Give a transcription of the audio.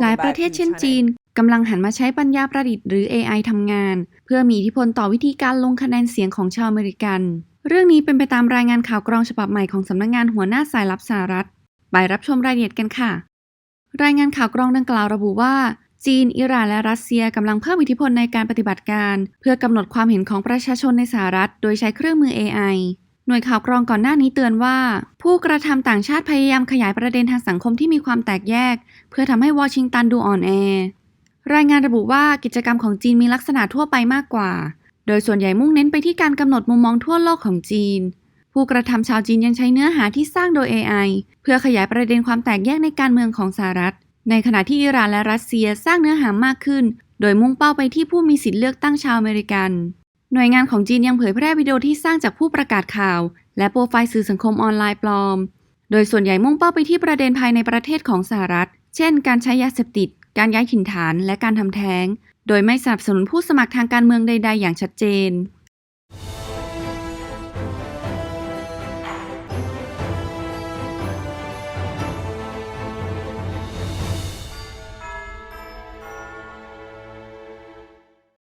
หลายประเทศเช่นจีนกำลังหันมาใช้ปัญญาประดิษฐ์หรือ AI ทำงาน เพื่อมีอิทธิพลต่อวิธีการลงคะแนนเสียงของชาวอเมริกัน เรื่องนี้เป็นไปตามรายงานข่าวกรองฉบับใหม่ของสำนักงงานหัวหน้าสายลับสหรัฐ ไปรับชมรายละเอียดกันค่ะ รายงานข่าวกรองดังกล่าวระบุว่า จีน อิหร่านและรัสเซียกำลังเพิ่มอิทธิพลในการปฏิบัติการ เพื่อกำหนดความเห็นของประชาชนในสหรัฐ โดยใช้เครื่องมือ AI หน่วยข่าวกรองก่อนหน้านี้เตือนว่า ผู้กระทำต่างชาติพยายามขยายประเด็นทางสังคมที่มีความแตกแยก เพื่อทำให้วอชิงตันดูอ่อนแอ รายงานระบุว่ากิจกรรมของจีนมีลักษณะทั่วไปมากกว่า โดยส่วนใหญ่มุ่งเน้นไปที่การกำหนดมุมมองทั่วโลกของจีน ผู้กระทำชาวจีนยังใช้เนื้อหาที่สร้างโดย AI เพื่อขยายประเด็นความแตกแยกในการเมืองของสหรัฐ ในขณะที่อิหร่านและรัสเซียสร้างเนื้อหามากขึ้น โดยมุ่งเป้าไปที่ผู้มีสิทธิเลือกตั้งชาวอเมริกัน หน่วยงานของจีนยังเผยแพร่วิดีโอที่สร้างจากผู้ประกาศข่าว และโปรไฟล์สื่อสังคมออนไลน์ปลอม โดยส่วนใหญ่มุ่งเป้าไปที่ประเด็นภายในประเทศของสหรัฐ เช่น การใช้ยาเสพติด การย้ายถิ่นฐาน และการทำแท้ง โดยไม่สนับสนุนผู้สมัครทางการเมืองใด ๆ อย่างชัดเจน